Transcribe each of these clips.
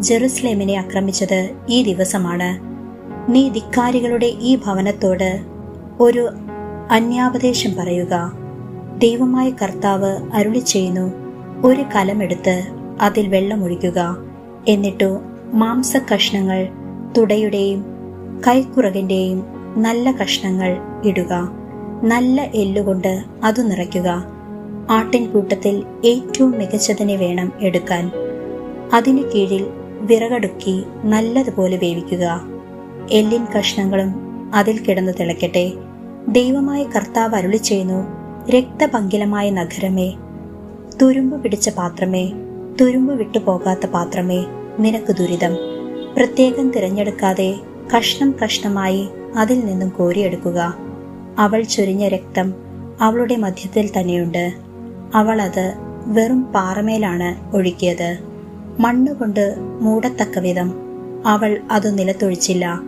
ജെറുസലേമിനെ ആക്രമിച്ചത് ഈ ദിവസമാണ്. നീ ധിക്കാരികളുടെ ഈ ഭവനത്തോട് ഒരു അന്യാപദേശം പറയുക. ദൈവമായ കർത്താവ് അരുളി ചെയ്യുന്നു ഒരു കലമെടുത്ത് അതിൽ വെള്ളമൊഴിക്കുക എന്നിട്ടു മാംസ കഷ്ണങ്ങൾ തുടയുടെയും കൈക്കുറകിന്റെയും നല്ല കഷ്ണങ്ങൾ ഇടുക. നല്ല എല്ലുകൊണ്ട് അതു നിറയ്ക്കുക. ആട്ടിൻകൂട്ടത്തിൽ ഏറ്റവും മികച്ചതിനെ വേണം എടുക്കാൻ. അതിനു കീഴിൽ വിറകടുക്കി നല്ലതുപോലെ വേവിക്കുക. എല്ലിൻ കഷ്ണങ്ങളും അതിൽ കിടന്നു തിളയ്ക്കട്ടെ ദൈവമായ കർത്താവ് അരുളി ചെയ്യുന്നു രക്തപങ്കിലമായ നഗരമേ തുരുമ്പ് പിടിച്ച പാത്രമേ തുരുമ്പ് വിട്ടു പോകാത്ത പാത്രമേ നിനക്ക് ദുരിതം. പ്രത്യേകം തിരഞ്ഞെടുക്കാതെ കഷ്ണം കഷ്ണമായി അതിൽ നിന്നും കോരിയെടുക്കുക. അവൾ ചൊരിഞ്ഞ രക്തം അവളുടെ മധ്യത്തിൽ തന്നെയുണ്ട്. അവൾ അത് വെറും പാറമേലാണ് ഒഴുക്കിയത്. മണ്ണുകൊണ്ട് മൂടത്തക്ക വിധം അവൾ അത് നിലത്തൊഴിച്ചില്ല.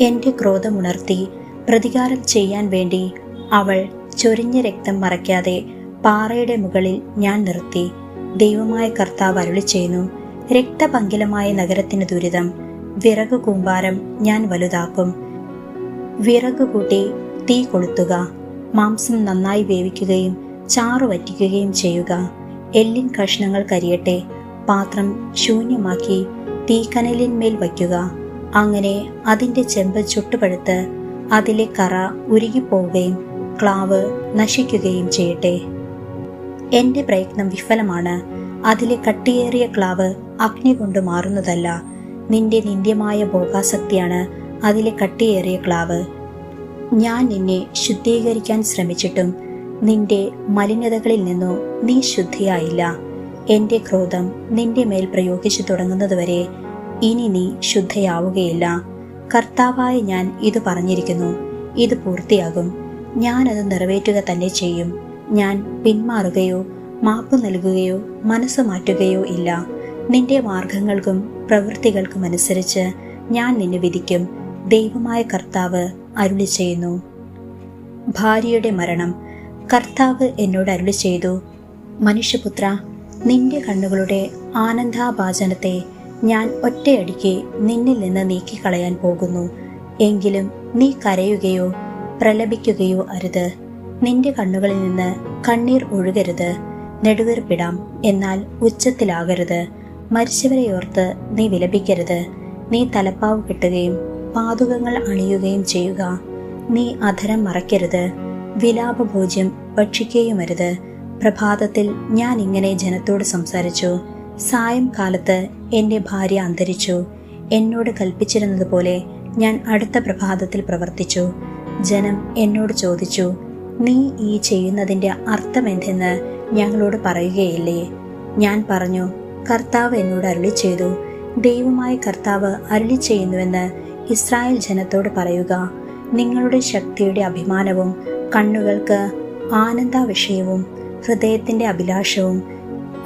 എന്റെ ക്രോധമുണർത്തി പ്രതികാരം ചെയ്യാൻ വേണ്ടി അവൾ ചൊരിഞ്ഞ രക്തം മറയ്ക്കാതെ പാറയുടെ മുകളിൽ ഞാൻ നിർത്തി. ദൈവമായ കർത്താവ് അരുളി ചെയ്യുന്നു രക്തപങ്കിലമായ നഗരത്തിന് ദുരിതം വിറകു കൂമ്പാരം ഞാൻ വലുതാക്കും. വിറക് കൂട്ടി തീ കൊളുത്തുക മാംസം നന്നായി വേവിക്കുകയും ചാറു വറ്റിക്കുകയും ചെയ്യുക. എല്ലിൻ കഷ്ണങ്ങൾ കരിയട്ടെ പാത്രം ശൂന്യമാക്കി തീക്കനലിന്മേൽ വയ്ക്കുക. അങ്ങനെ അതിന്റെ ചെമ്പ് ചുട്ടുപഴുത്ത് അതിലെ കറ ഉരുകിപ്പോവുകയും ക്ലാവ് നശിക്കുകയും ചെയ്യട്ടെ. എന്റെ പ്രയത്നം വിഫലമാണ്. അതിലെ കട്ടിയേറിയ ക്ലാവ് അഗ്നി കൊണ്ട് മാറുന്നതല്ല. നിന്റെ നിന്ദ്യമായ ഭോഗാസക്തിയാണ് അതിലെ കട്ടിയേറിയ ക്ലാവ്. ഞാൻ നിന്നെ ശുദ്ധീകരിക്കാൻ ശ്രമിച്ചിട്ടും നിന്റെ മലിനതകളിൽ നിന്നോ നീ ശുദ്ധിയായില്ല. എന്റെ ക്രോധം നിന്റെ മേൽ പ്രയോഗിച്ചു തുടങ്ങുന്നതുവരെ ഇനി നീ ശുദ്ധയാവുകയില്ല. കർത്താവായ ഞാൻ ഇത് പറഞ്ഞിരിക്കുന്നു. ഇത് പൂർത്തിയാകും. ഞാനത് നിറവേറ്റുക തന്നെ ചെയ്യും. ഞാൻ പിന്മാറുകയോ മാപ്പ് നൽകുകയോ മനസ്സ് മാറ്റുകയോ ഇല്ല. നിന്റെ മാർഗങ്ങൾക്കും പ്രവൃത്തികൾക്കും അനുസരിച്ച് ഞാൻ നിന്നെ വിധിക്കും. ദൈവമായ കർത്താവ് അരുളി ചെയ്യുന്നു. ഭാര്യയുടെ മരണം. കർത്താവ് എന്നോട് അരുളി ചെയ്തു. മനുഷ്യപുത്ര നിന്റെ കണ്ണുകളുടെ ആനന്ദാഭാചനത്തെ ഞാൻ ഒറ്റയടിക്ക് നിന്നിൽ നിന്ന് നീക്കിക്കളയാൻ പോകുന്നു. എങ്കിലും നീ കരയുകയോ പ്രലപിക്കുകയോ അരുത്. നിന്റെ കണ്ണുകളിൽ നിന്ന് കണ്ണീർ ഒഴുകരുത്. നെടുവീർപ്പിടാം എന്നാൽ ഉച്ചത്തിലാകരുത്. മരിച്ചവരെ ഓർത്ത് നീ വിലപിക്കരുത്. നീ തലപ്പാവ് കെട്ടുകയും പാതുകങ്ങൾ അണിയുകയും ചെയ്യുക. നീ അധരം മറയ്ക്കരുത്. വിലാപഭോജ്യം ഭക്ഷിക്കുകയുമരുത് പ്രഭാതത്തിൽ ഞാൻ ഇങ്ങനെ ജനത്തോട് സംസാരിച്ചു. സായംകാലത്ത് എന്റെ ഭാര്യ അന്തരിച്ചു. എന്നോട് കൽപ്പിച്ചിരുന്നത് പോലെ ഞാൻ അടുത്ത പ്രഭാതത്തിൽ പ്രവർത്തിച്ചു. ജനം എന്നോട് ചോദിച്ചു നീ ഈ ചെയ്യുന്നതിന്റെ അർത്ഥമെന്തെന്ന് ഞങ്ങളോട് പറയുകയില്ലേ? ഞാൻ പറഞ്ഞു കർത്താവ് എന്നോട് അരുളി ചെയ്തു ദൈവമായ കർത്താവ് അരുളി ചെയ്യുന്നുവെന്ന് ഇസ്രായേൽ ജനത്തോട് പറയുക. നിങ്ങളുടെ ശക്തിയുടെ അഭിമാനവും കണ്ണുകൾക്ക് ആനന്ദാവിഷയവും ഹൃദയത്തിന്റെ അഭിലാഷവും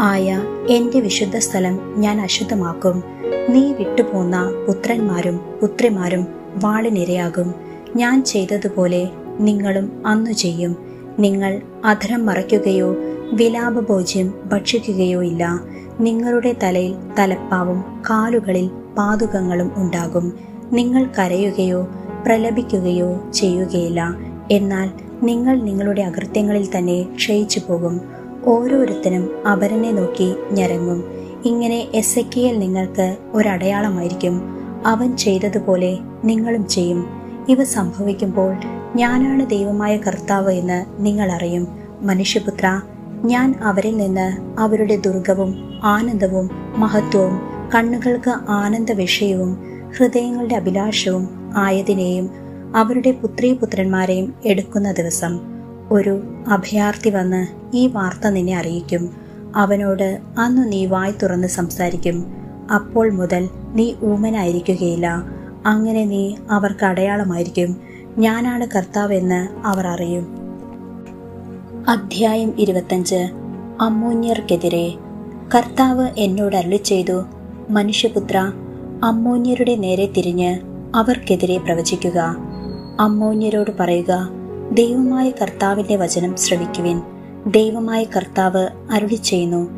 ആയ എന്റെ വിശുദ്ധ സ്ഥലം ഞാൻ അശുദ്ധമാക്കും. നീ വിട്ടുപോന്ന പുത്രന്മാരും പുത്രിമാരും വാളിനിരയാകും. ഞാൻ ചെയ്തതുപോലെ നിങ്ങളും അന്നു ചെയ്യും. നിങ്ങൾ അധരം മറയ്ക്കുകയോ വിലാപഭോജ്യം ഭക്ഷിക്കുകയോ ഇല്ല. നിങ്ങളുടെ തലയിൽ തലപ്പാവും കാലുകളിൽ പാതുകങ്ങളും ഉണ്ടാകും. നിങ്ങൾ കരയുകയോ പ്രലപിക്കുകയോ ചെയ്യുകയില്ല. എന്നാൽ നിങ്ങൾ നിങ്ങളുടെ അകൃത്യങ്ങളിൽ തന്നെ ക്ഷയിച്ചു പോകും. ഓരോരുത്തരും അപരനെ നോക്കി ഞരങ്ങും. ഇങ്ങനെ എസ് നിങ്ങൾക്ക് ഒരടയാളമായിരിക്കും. അവൻ ചെയ്തതുപോലെ നിങ്ങളും ചെയ്യും. ഇവ സംഭവിക്കുമ്പോൾ ഞാനാണ് ദൈവമായ കർത്താവ് എന്ന് നിങ്ങൾ അറിയും. മനുഷ്യപുത്ര ഞാൻ അവരിൽ നിന്ന് അവരുടെ ദുർഗവും ആനന്ദവും മഹത്വവും കണ്ണുകൾക്ക് ആനന്ദ വിഷയവും ഹൃദയങ്ങളുടെ അഭിലാഷവും ആയതിനെയും അവരുടെ പുത്രീ പുത്രന്മാരെയും എടുക്കുന്ന ദിവസം ഒരു അഭയാർത്ഥി വന്ന് ഈ വാർത്ത നിന്നെ അറിയിക്കും. അവനോട് അന്നു നീ വായ് തുറന്ന് സംസാരിക്കും. അപ്പോൾ മുതൽ നീ ഊമനായിരിക്കുകയില്ല. അങ്ങനെ നീ അവർക്ക് അടയാളമായിരിക്കും. ഞാനാണ് കർത്താവെന്ന് അവർ അറിയും. അധ്യായം ഇരുപത്തഞ്ച്. അമ്മൂന്യർക്കെതിരെ. കർത്താവ് എന്നോട് അരുളി ചെയ്തു മനുഷ്യപുത്ര അമ്മോന്യരുടെ നേരെ തിരിഞ്ഞ് അവർക്കെതിരെ പ്രവചിക്കുക. അമ്മോന്യരോട് പറയുക ദൈവമായ കർത്താവിന്റെ വചനം ശ്രവിക്കുവിൻ. ദൈവമായ കർത്താവ് അരുളി ചെയ്യുന്നു.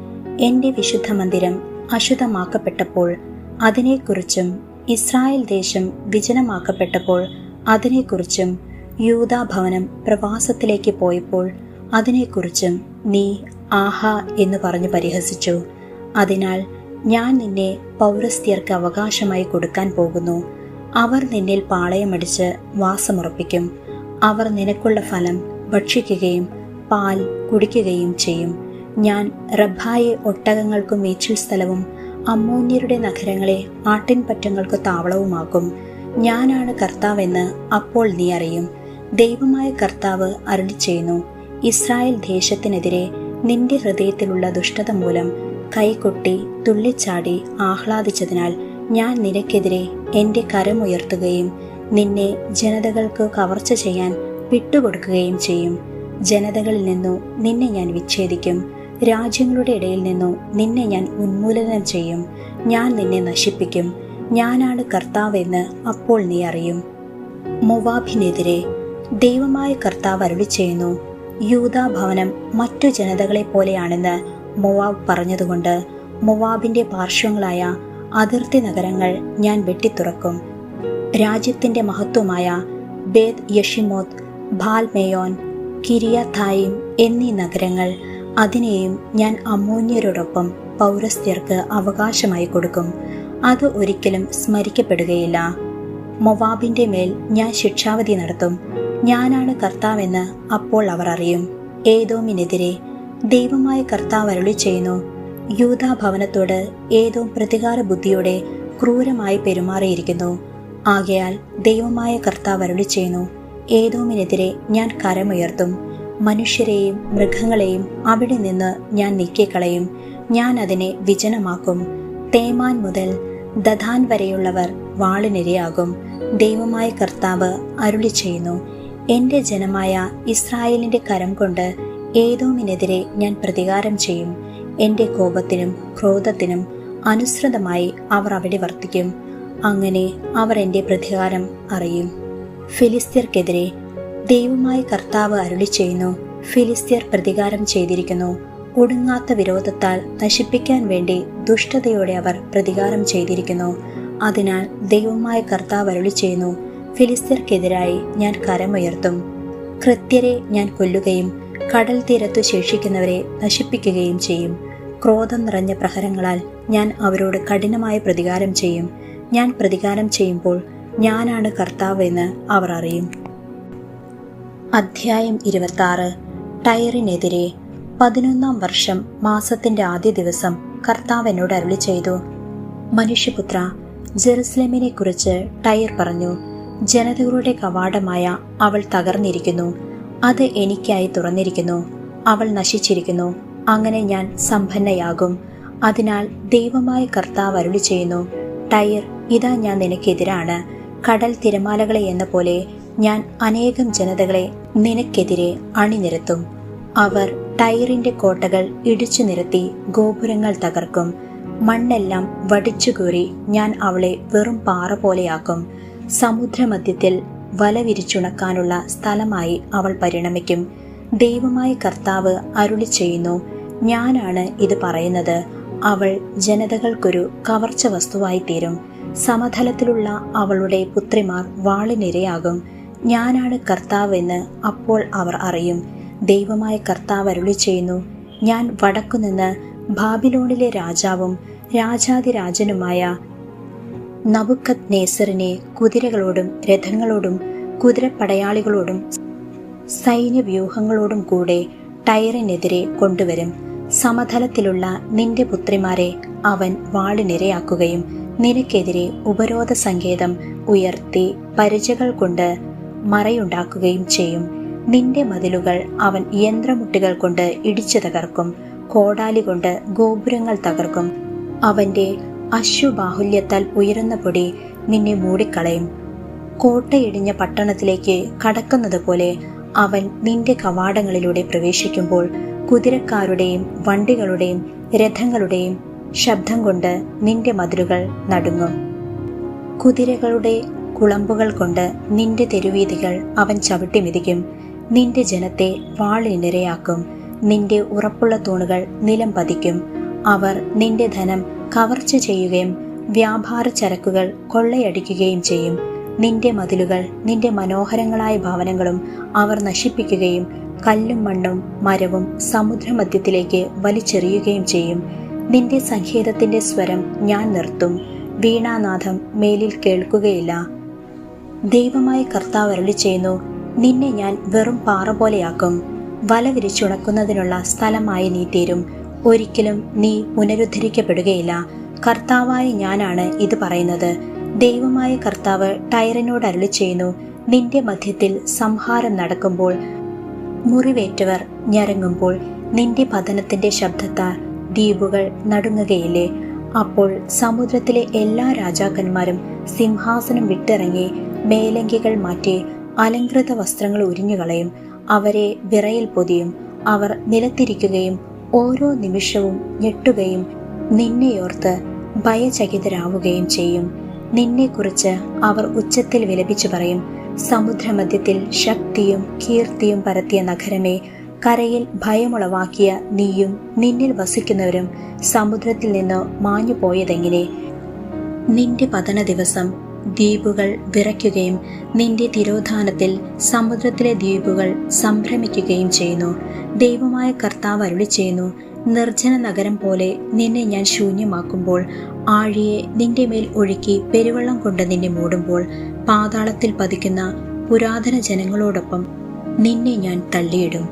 എന്റെ വിശുദ്ധ മന്ദിരം അശുദ്ധമാക്കപ്പെട്ടപ്പോൾ അതിനെക്കുറിച്ചും ഇസ്രായേൽ ദേശം വിജനമാക്കപ്പെട്ടപ്പോൾ അതിനെക്കുറിച്ചും യൂതാഭവനം പ്രവാസത്തിലേക്ക് പോയപ്പോൾ അതിനെക്കുറിച്ചും നീ ആഹാ എന്ന് പറഞ്ഞു പരിഹസിച്ചു. അതിനാൽ ഞാൻ നിന്നെ പൗരസ്ത്യർക്ക് അവകാശമായി കൊടുക്കാൻ പോകുന്നു. അവർ നിന്നിൽ പാളയമടിച്ച് വാസമുറപ്പിക്കും. അവർ നിനക്കുള്ള ഫലം ഭക്ഷിക്കുകയും പാൽ കുടിക്കുകയും ചെയ്യും. ഞാൻ റബ്ബായെ ഒട്ടകങ്ങൾക്കും മേച്ചിൽ സ്ഥലവും അമ്മോന്യരുടെ നഗരങ്ങളെ ആട്ടിൻപറ്റങ്ങൾക്ക് താവളവുമാക്കും. ഞാനാണ് കർത്താവെന്ന് അപ്പോൾ നീ അറിയും. ദൈവമായ കർത്താവ് അരുളി ചെയ്യുന്നു. ഇസ്രായേൽ ദേശത്തിനെതിരെ നിന്റെ ഹൃദയത്തിലുള്ള ദുഷ്ടത മൂലം കൈകൊട്ടി തുള്ളിച്ചാടി ആഹ്ലാദിച്ചതിനാൽ ഞാൻ നിനക്കെതിരെ എന്റെ കരമുയർത്തുകയും നിന്നെ ജനതകൾക്ക് കവർച്ച ചെയ്യാൻ വിട്ടുകൊടുക്കുകയും ചെയ്യും. ജനതകളിൽ നിന്നു നിന്നെ ഞാൻ വിച്ഛേദിക്കും. രാജ്യങ്ങളുടെ ഇടയിൽ നിന്നു നിന്നെ ഞാൻ ഉന്മൂലനം ചെയ്യും. ഞാൻ നിന്നെ നശിപ്പിക്കും. ഞാനാണ് കർത്താവെന്ന് അപ്പോൾ നീ അറിയും. മൊവാബിനെതിരെ ദൈവമായ കർത്താവ് അരുളി ചെയ്യുന്നു യൂതാഭവനം മറ്റു ജനതകളെ പോലെയാണെന്ന് മൊവാബ് പറഞ്ഞതുകൊണ്ട് മൊവാബിന്റെ പാർശ്വങ്ങളായ അതിർത്തി നഗരങ്ങൾ ഞാൻ വെട്ടിത്തുറക്കും. രാജ്യത്തിന്റെ മഹത്വമായ ബേദ് യഷിമോദ് ഭാൽമേയോൻ കിരിയ തായിം എന്നീ നഗരങ്ങൾ അതിനെയും ഞാൻ അമൂന്യരോടൊപ്പം പൗരസ്ത്യർക്ക് അവകാശമായി കൊടുക്കും. അത് ഒരിക്കലും സ്മരിക്കപ്പെടുകയില്ല. മൊവാബിന്റെ മേൽ ഞാൻ ശിക്ഷാവധി നടത്തും. ഞാനാണ് കർത്താവെന്ന് അപ്പോൾ അവർ അറിയും. ഏതോമിനെതിരെ ദൈവമായ കർത്താവ് അരുളി ചെയ്യുന്നു യൂതാ ഭവനത്തോട് ഏതോ പ്രതികാര ബുദ്ധിയോടെ ക്രൂരമായി പെരുമാറിയിരിക്കുന്നു. ആകയാൽ ദൈവമായ കർത്താവ് അരുളി ചെയ്യുന്നു ഏതോമിനെതിരെ ഞാൻ കരമുയർത്തും മനുഷ്യരെയും മൃഗങ്ങളെയും അവിടെ നിന്ന് ഞാൻ നീക്കിക്കളയും ഞാൻ അതിനെ വിജനമാക്കും. തേമാൻ മുതൽ ദധാൻ വരെയുള്ളവർ വാളിനിരയാകും ദൈവമായ കർത്താവ് അരുളി ചെയ്യുന്നു എന്റെ ജനമായ ഇസ്രായേലിന്റെ കരം കൊണ്ട് ഏതോമിനെതിരെ ഞാൻ പ്രതികാരം ചെയ്യും. എന്റെ കോപത്തിനും ക്രോധത്തിനും അനുസൃതമായി അവർ അവിടെ വർത്തിക്കും. അങ്ങനെ അവർ എന്റെ പ്രതികാരം അറിയും. ഫിലിസ്തീർക്കെതിരെ ദൈവമായ കർത്താവ് അരുളി ചെയ്യുന്നു ഫിലിസ്തീർ പ്രതികാരം ചെയ്തിരിക്കുന്നു. ഒടുങ്ങാത്ത വിരോധത്താൽ നശിപ്പിക്കാൻ വേണ്ടി ദുഷ്ടതയോടെ അവർ പ്രതികാരം ചെയ്തിരിക്കുന്നു. അതിനാൽ ദൈവമായ കർത്താവ് അരുളി ചെയ്യുന്നു ഫിലിസ്തീർക്കെതിരായി ഞാൻ കരമുയർത്തും. കൃത്യരെ ഞാൻ കൊല്ലുകയും കടൽ തീരത്തു ശേഷിക്കുന്നവരെ നശിപ്പിക്കുകയും ചെയ്യും. ക്രോധം നിറഞ്ഞ പ്രഹരങ്ങളാൽ ഞാൻ അവരോട് കഠിനമായ പ്രതികാരം ചെയ്യും. ഞാൻ പ്രതികാരം ചെയ്യുമ്പോൾ ഞാനാണ് കർത്താവ് എന്ന് അവർ അറിയും. അധ്യായം ഇരുപത്തി ടയറിനെതിരെ പതിനൊന്നാം വർഷം മാസത്തിന്റെ ആദ്യ ദിവസം കർത്താവ് എന്നോട് അരുളി ചെയ്തു. മനുഷ്യപുത്ര ജെറുസലേമിനെ കുറിച്ച് ടയർ പറഞ്ഞു. ജനതകളുടെ കവാടമായ അവൾ തകർന്നിരിക്കുന്നു. അത് എനിക്കായി തുറന്നിരിക്കുന്നു. അവൾ നശിച്ചിരിക്കുന്നു. അങ്ങനെ ഞാൻ സമ്പന്നയാകും. അതിനാൽ ദൈവമായ കർത്താവ് അരുളി ചെയ്യുന്നു ടയർ ഇതാ ഞാൻ നിനക്കെതിരാണ്. കടൽ തിരമാലകളെ എന്ന പോലെ ഞാൻ അനേകം ജനതകളെ നിനക്കെതിരെ അണിനിരത്തും. അവർ ടയറിന്റെ കോട്ടകൾ ഇടിച്ചു നിരത്തി ഗോപുരങ്ങൾ തകർക്കും. മണ്ണെല്ലാം വടിച്ചുകൂറി ഞാൻ അവളെ വെറും പാറ പോലെയാക്കും. സമുദ്രമധ്യത്തിൽ വല വിരിച്ചുണക്കാനുള്ള സ്ഥലമായി അവൾ പരിണമിക്കും. ദൈവമായ കർത്താവ് അരുളി ചെയ്യുന്നു ഞാനാണ് ഇത് പറയുന്നത്. അവൾ ജനതകൾക്കൊരു കവർച്ച വസ്തുവായി തീരും സമതലത്തിലുള്ള അവളുടെ പുത്രിമാർ വാളിനിരയാകും. ഞാനാണ് കർത്താവ് എന്ന് അപ്പോൾ അവർ അറിയും. ദൈവമായ കർത്താവ് അരുളി ചെയ്യുന്നു ഞാൻ വടക്കുനിന്ന് ബാബിലോണിലെ രാജാവും രാജാതിരാജനുമായ നബുക്കത് നേസറിനെ കുതിരകളോടും രഥങ്ങളോടും കുതിരപ്പടയാളികളോടും സൈന്യവ്യൂഹങ്ങളോടും കൂടെ ടയറിനെതിരെ കൊണ്ടുവരും. സമതലത്തിലുള്ള നിന്റെ പുത്രിമാരെ അവൻ വാളിനിരയാക്കുകയും നിനക്കെതിരെ ഉപരോധ സങ്കേതം ഉയർത്തി പരിചകൾ കൊണ്ട് മറയുണ്ടാക്കുകയും ചെയ്യും. നിന്റെ മതിലുകൾ അവൻ യന്ത്രമുട്ടികൾ കൊണ്ട് ഇടിച്ചു തകർക്കും. കോടാലി കൊണ്ട് ഗോപുരങ്ങൾ തകർക്കും. അവന്റെ അശ്വബാഹുല്യത്താൽ ഉയരുന്ന പൊടി നിന്നെ മൂടിക്കളയും. കോട്ടയിടിഞ്ഞ പട്ടണത്തിലേക്ക് കടക്കുന്നത് പോലെ അവൻ നിന്റെ കവാടങ്ങളിലൂടെ പ്രവേശിക്കുമ്പോൾ കുതിരക്കാരുടെയും വണ്ടികളുടെയും രഥങ്ങളുടെയും ശബ്ദം കൊണ്ട് നിന്റെ മതിലുകൾ നടുങ്ങും കുതിരകളുടെ കുളമ്പുകൾ കൊണ്ട് നിന്റെ തെരുവീതികൾ അവൻ ചവിട്ടി മിതിക്കും. നിന്റെ ജനത്തെ വാളിനിരയാക്കും നിന്റെ ഉറപ്പുള്ള തൂണുകൾ നിലം പതിക്കും. അവർ നിന്റെ ധനം കവർച്ച ചെയ്യുകയും വ്യാപാര ചരക്കുകൾ കൊള്ളയടിക്കുകയും ചെയ്യും. നിന്റെ മതിലുകൾ നിന്റെ മനോഹരങ്ങളായ ഭവനങ്ങളും അവർ നശിപ്പിക്കുകയും കല്ലും മണ്ണും മരവും സമുദ്രമധ്യത്തിലേക്ക് വലിച്ചെറിയുകയും ചെയ്യും. നിന്റെ സംഗീതത്തിന്റെ സ്വരം ഞാൻ നിർത്തും. വീണാനാഥം മേലിൽ കേൾക്കുകയില്ല. ദൈവമായ കർത്താവ് അരളി ചെയ്യുന്നു നിന്നെ ഞാൻ വെറും പാറ പോലെയാക്കും വല വിരിച്ചുണക്കുന്നതിനുള്ള സ്ഥലമായി നീ തീരും. ഒരിക്കലും നീ പുനരുദ്ധരിക്കപ്പെടുകയില്ല. കർത്താവായ ഞാനാണ് ഇത് പറയുന്നത്. ദൈവമായ കർത്താവ് ടയറിനോട് അരുളി ചെയ്യുന്നു നിന്റെ മധ്യത്തിൽ സംഹാരം നടക്കുമ്പോൾ മുറിവേറ്റവർ ഞരങ്ങുമ്പോൾ നിന്റെ പതനത്തിന്റെ ശബ്ദത്താൽ ദ്വീപുകൾ നടുങ്ങുകയില്ലേ? അപ്പോൾ സമുദ്രത്തിലെ എല്ലാ രാജാക്കന്മാരും സിംഹാസനം വിട്ടിറങ്ങി മേലങ്കികൾ മാറ്റി അലങ്കൃത വസ്ത്രങ്ങൾ ഉരിഞ്ഞുകളയും അവരെ വിറയിൽ പൊതിയും അവർ നിലത്തിരിക്കുകയും ഓരോ നിമിഷവും ഞെട്ടുകയും നിന്നെയോർത്ത് ഭയചകിതരാവുകയും ചെയ്യും. നിന്നെക്കുറിച്ച് അവർ ഉച്ചത്തിൽ വിലപിച്ചു പറയും. സമുദ്രമധ്യത്തിൽ ശക്തിയും കീർത്തിയും പരത്തിയ നഗരമേ കരയിൽ ഭയമുളവാക്കിയ നീയും നിന്നിൽ വസിക്കുന്നവരും സമുദ്രത്തിൽ നിന്ന് മാഞ്ഞു പോയതെങ്ങനെ നിന്റെ പതന ദിവസം ദ്വീപുകൾ വിറയ്ക്കുകയും നിന്റെ തിരോധാനത്തിൽ സമുദ്രത്തിലെ ദ്വീപുകൾ സംഭ്രമിക്കുകയും ചെയ്യുന്നു. ദൈവമായ കർത്താവ് അരുളി ചെയ്യുന്നു നിർജന നഗരം പോലെ നിന്നെ ഞാൻ ശൂന്യമാക്കുമ്പോൾ ആഴിയെ നിന്റെ മേൽ ഒഴുക്കി പെരുവെള്ളം കൊണ്ട് നിന്നെ മൂടുമ്പോൾ പാതാളത്തിൽ പതിക്കുന്ന പുരാതന ജനങ്ങളോടൊപ്പം നിന്നെ ഞാൻ തള്ളിയിടും.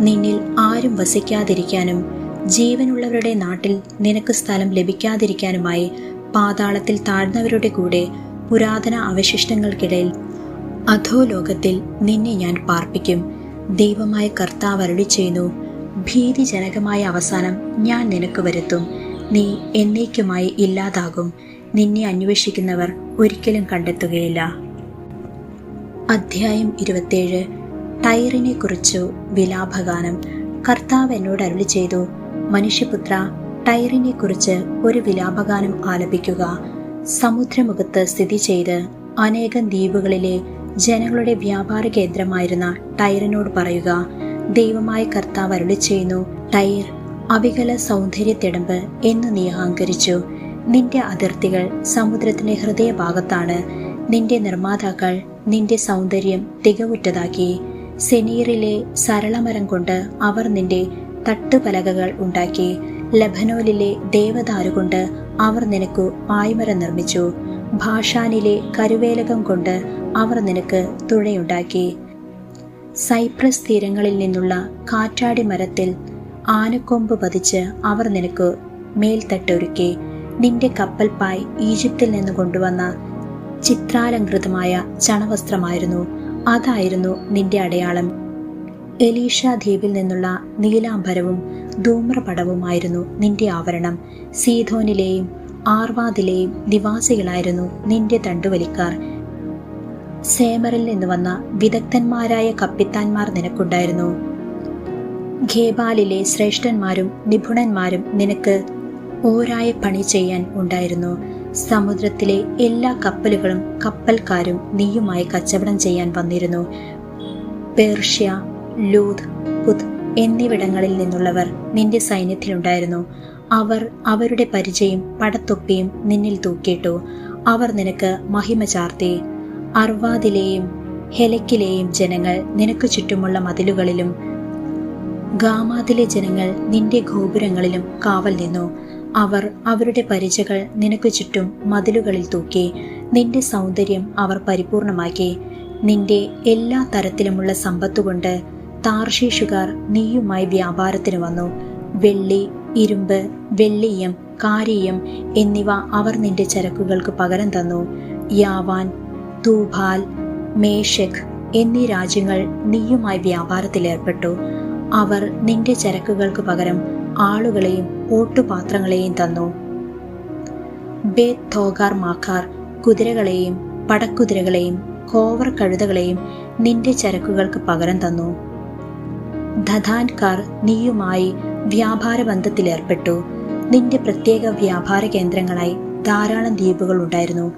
നിന്നിൽ ആരും വസിക്കാതിരിക്കാനും ജീവനുള്ളവരുടെ നാട്ടിൽ നിനക്ക് സ്ഥലം ലഭിക്കാതിരിക്കാനുമായി പാതാളത്തിൽ താഴ്ന്നവരുടെ കൂടെ പുരാതന അവശിഷ്ടങ്ങൾക്കിടയിൽ അധോലോകത്തിൽ നിന്നെ ഞാൻ പാർപ്പിക്കും. ദൈവമായ കർത്താവ് അരുളി ചെയ്യുന്നു ഭീതിജനകമായ അവസാനം ഞാൻ നിനക്ക് വരുത്തും. നീ എന്നേക്കുമായി ഇല്ലാതാകും. നിന്നെ അന്വേഷിക്കുന്നവർ ഒരിക്കലും കണ്ടെത്തുകയില്ല. അധ്യായം ഇരുപത്തേഴ് ടൈറിനെ കുറിച്ചു വിലാപഗാനം. കർത്താവ് എന്നോട് അരുളി ചെയ്തു മനുഷ്യപുത്ര ടൈറിനെ കുറിച്ച് ഒരു വിലാപഗാനം ആലപിക്കുക. സമുദ്രമുഖത്ത് സ്ഥിതി ചെയ്ത് അനേകം ദ്വീപുകളിലെ ജനങ്ങളുടെ വ്യാപാര കേന്ദ്രമായിരുന്ന ടൈറിനോട് പറയുക ദൈവമായ കർത്താവ് അരുളി ചെയ്യുന്നു ടൈർ അവികല സൗന്ദര്യത്തിടമ്പ് എന്ന് നീ അഹങ്കരിച്ചു. നിന്റെ അതിർത്തികൾ സമുദ്രത്തിന്റെ ഹൃദയഭാഗത്താണ്. നിന്റെ നിർമ്മാതാക്കൾ നിന്റെ സൗന്ദര്യം തികവുറ്റതാക്കി. സെനീറിലെ സരളമരം കൊണ്ട് അവർ നിന്റെ തട്ടുപലകകൾ ഉണ്ടാക്കി. ലബനോലിലെ ദേവദാരു കൊണ്ട് അവർ നിനക്കു പായ്മരം നിർമ്മിച്ചു. ഭാഷാനിലെ കരുവേലകം കൊണ്ട് അവർ നിനക്ക് തുഴയുണ്ടാക്കി. സൈപ്രസ് തീരങ്ങളിൽ നിന്നുള്ള കാറ്റാടി മരത്തിൽ ആനക്കൊമ്പ് പതിച്ച് അവർ നിനക്ക് മേൽത്തട്ടൊരുക്കി നിന്റെ കപ്പൽ പായ് ഈജിപ്തിൽ നിന്ന് കൊണ്ടുവന്ന ചിത്രാലങ്കൃതമായ ചണവസ്ത്രമായിരുന്നു. അതായിരുന്നു നിന്റെ അടയാളം. എലീഷ ദ്വീപിൽ നിന്നുള്ള നീലാംബരവും ധൂമ്രപടവുമായിരുന്നു നിന്റെ ആവരണം. സീധോനിലെയും ആർവാദിലെയും നിവാസികളായിരുന്നു നിന്റെ തണ്ടുവലിക്കാർ. സേമറിൽ നിന്ന് വന്ന വിദഗ്ധന്മാരായ കപ്പിത്താന്മാർ നിനക്കുണ്ടായിരുന്നു. ഖേബാലിലെ ശ്രേഷ്ഠന്മാരും നിപുണന്മാരും നിനക്ക് ഓരായ പണി ചെയ്യാൻ ഉണ്ടായിരുന്നു. സമുദ്രത്തിലെ എല്ലാ കപ്പലുകളും കപ്പൽക്കാരും നീയുമായി കച്ചവടം ചെയ്യാൻ വന്നിരുന്നു. പേർഷ്യ ലൂത് പുത് എന്നിവിടങ്ങളിൽ നിന്നുള്ളവർ നിന്റെ സൈന്യത്തിലുണ്ടായിരുന്നു. അവർ അവരുടെ പരിചയം പടത്തൊപ്പിയും നിന്നിൽ തൂക്കിയിട്ടു. അവർ നിനക്ക് മഹിമ ചാർത്തി. അർവാദിലെയും ഹെലക്കിലെയും ജനങ്ങൾ നിനക്ക് ചുറ്റുമുള്ള മതിലുകളിലും ഗാമാതിലെ ജനങ്ങൾ നിന്റെ ഗോപുരങ്ങളിലും കാവൽ നിന്നു. അവർ അവരുടെ പരിചകൾ നിനക്ക് ചുറ്റും മതിലുകളിൽ തൂക്കി. നിന്റെ സൗന്ദര്യം അവർ പരിപൂർണമാക്കി. നിന്റെ എല്ലാ തരത്തിലുമുള്ള സമ്പത്തുകൊണ്ട് താർഷീഷുകാർ നീയുമായി വ്യാപാരത്തിന് വന്നു. വെള്ളി ഇരുമ്പ് വെള്ളിയം കാരിയം എന്നിവ അവർ നിന്റെ ചരക്കുകൾക്ക് പകരം തന്നു. യാവാൻ തൂഭാൽ മേഷക് എന്നീ രാജ്യങ്ങൾ നീയുമായി വ്യാപാരത്തിലേർപ്പെട്ടു അവർ നിന്റെ ചരക്കുകൾക്ക് പകരം ആളുകളെയും ഓട്ടുപാത്രങ്ങളെയും തന്നു. ബേത് തോഗാർ മാക്കാർ കുതിരകളെയും പടക്കുതിരകളെയും കോവർ കഴുതകളെയും നിന്റെ ചരക്കുകൾക്ക് പകരം തന്നു. ധധാൻകാർ നീയുമായി വ്യാപാര ബന്ധത്തിലേർപ്പെട്ടു നിന്റെ പ്രത്യേക വ്യാപാര കേന്ദ്രങ്ങളായി ധാരാളം ദ്വീപുകൾ ഉണ്ടായിരുന്നു.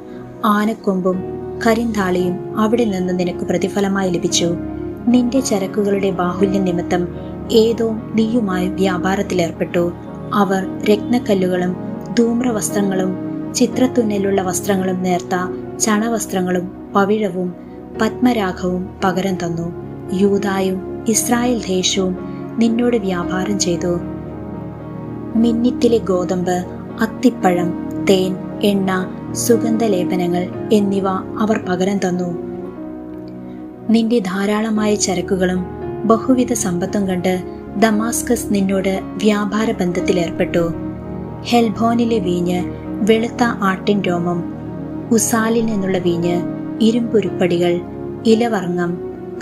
ആനക്കൊമ്പും കരിന്താളിയും അവിടെ നിന്ന് നിനക്ക് പ്രതിഫലമായി ലഭിച്ചു. നിന്റെ ചരക്കുകളുടെ ബാഹുല്യ നിമിത്തം ഏതോ നീയുമായി വ്യാപാരത്തിലേർപ്പെട്ടു. അവർ രത്നക്കല്ലുകളും ധൂമ്രവസ്ത്രങ്ങളും ചിത്രത്തുന്നലുള്ള വസ്ത്രങ്ങളും നേർത്ത ചണവസ്ത്രങ്ങളും പവിഴവും പത്മരാഗവും പകരം തന്നു. യൂതായും ഇസ്രായേൽ ദേശവും നിന്നോട് വ്യാപാരം ചെയ്തു. മിന്നിത്തിലെ ഗോതമ്പ് അത്തിപ്പഴം തേൻ എണ്ണ സുഗന്ധലേപനങ്ങൾ എന്നിവ അവർ പകരം തന്നു. നിന്റെ ധാരാളമായ ചരക്കുകളും ബഹുവിധ സമ്പത്തും കണ്ട് ദമാസ്കസ് നിന്നോട് വ്യാപാര ബന്ധത്തിലേർപ്പെട്ടു ഹെൽബോനിലെ വീഞ്ഞ് വെളുത്ത ആട്ടിൻ രോമം ഉസാലിൽ നിന്നുള്ള വീഞ്ഞ് ഇരുമ്പുരുപ്പടികൾ ഇലവർങ്ങം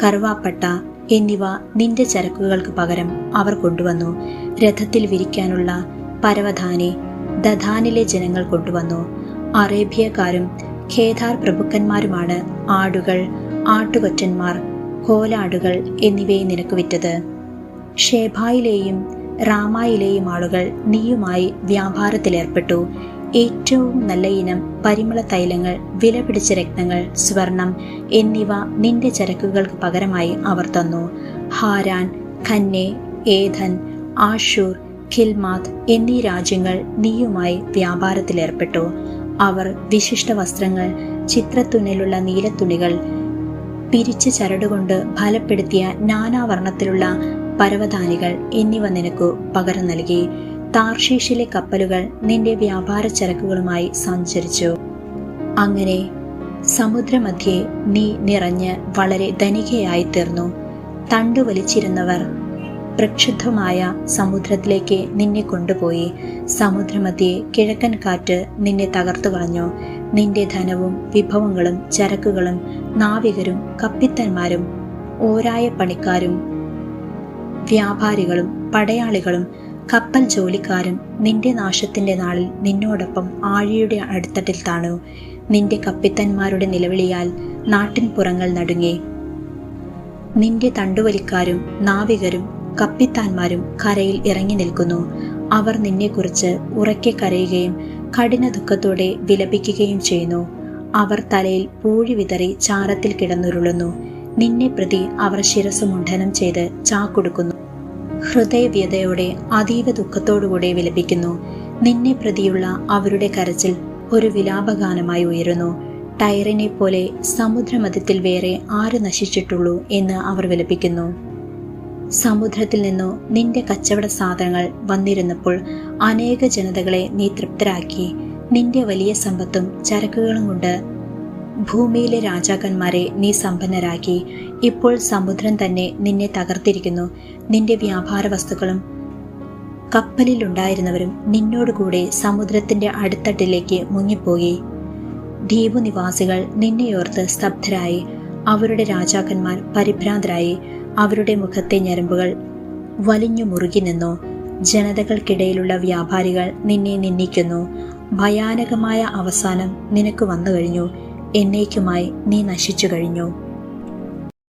കറുവാപ്പട്ട എന്നിവ നിന്റെ ചരക്കുകൾക്ക് പകരം അവർ കൊണ്ടുവന്നു. രഥത്തിൽ വിരിക്കാനുള്ള പരവധാനെ ദധാനിലെ ജനങ്ങൾ കൊണ്ടുവന്നു. അറേബ്യക്കാരും ഖേദാർ പ്രഭുക്കന്മാരുമാണ് ആടുകൾ ആട്ടുകൊറ്റന്മാർ കോലാടുകൾ എന്നിവയെ നിനക്ക് വിറ്റത്. ഷേബായിലെയും റാമായിലെയും ആളുകൾ നീയുമായി വ്യാപാരത്തിലേർപ്പെട്ടു. ഏറ്റവും നല്ല ഇനം പരിമള തൈലങ്ങൾ വിലപിടിച്ച രത്നങ്ങൾ സ്വർണം എന്നിവ നിന്റെ ചരക്കുകൾക്ക് പകരമായി അവർ തന്നു. ഹാരാൻ ഖന്നെ ഏധൻ ആഷൂർ ഖിൽമാത് എന്നീ രാജ്യങ്ങൾ നീയുമായി വ്യാപാരത്തിലേർപ്പെട്ടു അവർ വിശിഷ്ട വസ്ത്രങ്ങൾ ചിത്രത്തുണിലുള്ള നീലത്തുണികൾ പിരിച്ച ചരടുകൊണ്ട് ഫലപ്പെടുത്തിയ നാനാവർണത്തിലുള്ള പരവതാനികൾ എന്നിവ നിനക്കു പകരം നൽകി. താർഷീഷിലെ കപ്പലുകൾ നിന്റെ വ്യാപാര ചരക്കുകളുമായി സഞ്ചരിച്ചു. അങ്ങനെ സമുദ്രമധ്യേ നീ നിറഞ്ഞ് വളരെ ധനികയായി തീർന്നു തണ്ടു വലിച്ചിരുന്നവർ പ്രക്ഷുബ്ധമായ സമുദ്രത്തിലേക്ക് നിന്നെ കൊണ്ടുപോയി. സമുദ്രമധ്യേ കിഴക്കൻ കാറ്റ് നിന്നെ തകർത്തു കളഞ്ഞു. നിന്റെ ധനവും വിഭവങ്ങളും ചരക്കുകളും നാവികരും കപ്പിത്തന്മാരും ഓരായ പണിക്കാരും വ്യാപാരികളും പടയാളികളും കപ്പൽ ജോലിക്കാരൻ നിന്റെ നാശത്തിന്റെ നാളിൽ നിന്നോടൊപ്പം ആഴിയുടെ അടുത്തട്ടിൽ താണു. നിന്റെ കപ്പിത്തന്മാരുടെ നിലവിളിയാൽ നാട്ടിൻ പുറങ്ങൾ നടുങ്ങി. നിന്റെ തണ്ടുവലിക്കാരും നാവികരും കപ്പിത്താന്മാരും കരയിൽ ഇറങ്ങി നിൽക്കുന്നു. അവർ നിന്നെക്കുറിച്ച് ഉറക്കെ കരയുകയും കഠിന ദുഃഖത്തോടെ വിലപിക്കുകയും ചെയ്യുന്നു. അവർ തലയിൽ പൂഴി വിതറി ചാരത്തിൽ കിടന്നുരുളുന്നു. നിന്നെ പ്രതി അവർ ശിരസ് മുണ്ഡനം ചെയ്ത് ചാക്കൊടുക്കുന്നു ഹൃദയവ്യതയോടെ അതീവ ദുഃഖത്തോടുകൂടെ വിലപിക്കുന്നു. നിന്നെ പ്രതിയുള്ള അവരുടെ കരച്ചിൽ ഒരു വിലാപഗാനമായി ഉയരുന്നു. ടയറിനെ പോലെ സമുദ്രമധ്യത്തിൽ വേറെ ആര് നശിച്ചിട്ടുള്ളൂ എന്ന് അവർ വിലപിക്കുന്നു. സമുദ്രത്തിൽ നിന്നു നിന്റെ കച്ചവട സാധനങ്ങൾ വന്നിരുന്നപ്പോൾ അനേക ജനതകളെ നീ തൃപ്തരാക്കി. നിന്റെ വലിയ സമ്പത്തും ചരക്കുകളും കൊണ്ട് ഭൂമിയിലെ രാജാക്കന്മാരെ നീ സമ്പന്നരാക്കി. ഇപ്പോൾ സമുദ്രം തന്നെ നിന്നെ തകർത്തിരിക്കുന്നു. നിന്റെ വ്യാപാര വസ്തുക്കളും കപ്പലിലുണ്ടായിരുന്നവരും നിന്നോടുകൂടെ സമുദ്രത്തിന്റെ അടിത്തട്ടിലേക്ക് മുങ്ങിപ്പോയി. ദ്വീപു നിവാസികൾ നിന്നെയോർത്ത് സ്തബ്ധരായി. അവരുടെ രാജാക്കന്മാർ പരിഭ്രാന്തരായി. അവരുടെ മുഖത്തെ ഞരമ്പുകൾ വലിഞ്ഞു മുറുകി നിന്നു. ജനതകൾക്കിടയിലുള്ള വ്യാപാരികൾ നിന്നെ നിന്ദിക്കുന്നു. ഭയാനകമായ അവസാനം നിനക്ക് വന്നു കഴിഞ്ഞു എന്നേക്കുമായി നീ നശിച്ചു കഴിഞ്ഞു.